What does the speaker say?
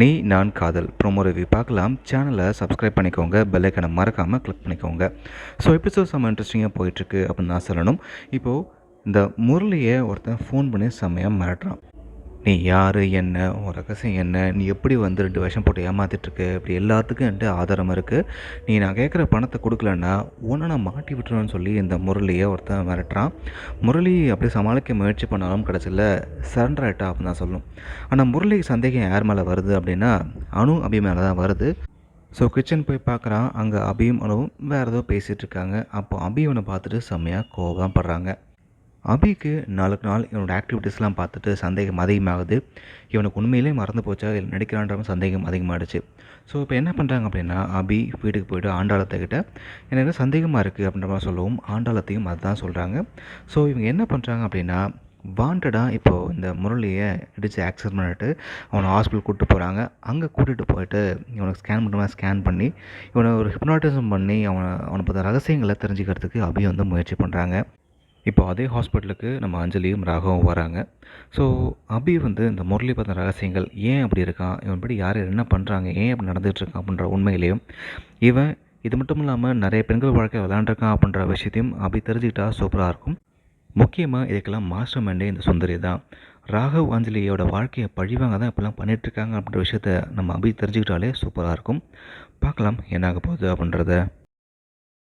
நீ நான் காதல். ப்ரோமோ ரிவ்யூ பார்க்கலாம். சேனலை சப்ஸ்கிரைப் பண்ணிக்கோங்க. பெல்லைக்கனை மறக்காமல் கிளிக் பண்ணிக்கோங்க. ஸோ எபிசோட் செம்ம இன்ட்ரெஸ்டிங்காக போயிட்டுருக்கு அப்படின்னு நான் சொல்லணும். இப்போது இந்த முரளியை ஒருத்தன் ஃபோன் பண்ணி செம்மையாக மிரட்டுறான். நீ யார் என்ன உன் ரகசியம் என்ன நீ எப்படி வந்து ரெண்டு வருஷம் போட்டு ஏமாற்றிட்டுருக்கு இப்படி எல்லாத்துக்கும் என்கிட்ட ஆதாரம் இருக்குது நீ நான் கேட்குற பணத்தை கொடுக்கலன்னா உன்னை நான் மாட்டி விட்டுருவேன்னு சொல்லி இந்த முரளியை ஒருத்தன் மிரட்டுறான். முரளி அப்படி சமாளிக்க முயற்சி பண்ணாலும் கடைசியில் சரண்டர் ஆகிட்டா அப்படின்னு தான் சொல்லணும் ஆனால் முரளிக்கு சந்தேகம் யார் மேலே வருது அப்படின்னா அணு அபி மேலே தான் வருது. ஸோ கிச்சன் போய் பார்க்குறான். அங்கே அபியும் அனுவும் வேறு ஏதோ பேசிகிட்டு இருக்காங்க. அப்போ அபி இவனை பார்த்துட்டு செம்மையாக கோபம் படுறாங்க. அபிக்கு நாளுக்கு நாள் இவனோட ஆக்டிவிட்டீஸ்லாம் பார்த்துட்டு சந்தேகம் அதிகமாகுது. இவனுக்கு உண்மையிலே மறந்து போச்சா இல்லை நடிக்கிறான்ற சந்தேகம் அதிகமாகிடுச்சு ஸோ இப்போ என்ன பண்ணுறாங்க அப்படின்னா அபி வீட்டுக்கு போய்ட்டு ஆண்டாளத்துக்கிட்ட எனக்கு சந்தேகமாக இருக்குது அப்படின்ற மாதிரி சொல்லவும். ஆண்டாளத்தையும் அதுதான் சொல்கிறாங்க ஸோ இவங்க என்ன பண்ணுறாங்க அப்படின்னா வாண்டடாக இப்போது இந்த முரளியை இடித்து ஆக்சஸ் பண்ணிட்டு அவனை ஹாஸ்பிட்டல் கூப்பிட்டு போகிறாங்க அங்கே கூட்டிகிட்டு போயிட்டு இவனுக்கு ஸ்கேன் பண்ணுற ஸ்கேன் பண்ணி இவனை ஒரு ஹிப்னாட்டிசம் பண்ணி அவனை அவனை பற்றி ரகசியங்களை தெரிஞ்சுக்கிறதுக்கு அபி வந்து முயற்சி பண்ணுறாங்க இப்போ அதே ஹாஸ்பிட்டலுக்கு நம்ம அஞ்சலியும் ராகவும் வராங்க. ஸோ அபி வந்து இந்த முரளி ரகசியங்கள் ஏன் அப்படி இருக்கான்? இவன் படி யார் என்ன பண்ணுறாங்க ஏன் அப்படி நடந்துகிட்ருக்கான் அப்படின்ற உண்மையிலையும் இவன் இது மட்டும் இல்லாமல் நிறைய பெண்கள் வாழ்க்கை விளாண்டுருக்கான் அப்படின்ற விஷயத்தையும் அபி தெரிஞ்சுக்கிட்டா சூப்பராக இருக்கும். முக்கியமாக இதுக்கெல்லாம் மாஸ்டர் மைண்டே இந்த சுந்தரி தான். ராகவ் அஞ்சலியோட வாழ்க்கையை பழிவாங்க தான் இப்பெல்லாம் பண்ணிகிட்ருக்காங்க அப்படின்ற விஷயத்த நம்ம அபி தெரிஞ்சுக்கிட்டாலே சூப்பராக இருக்கும். பார்க்கலாம் என்னாக போகுது அப்படின்றத.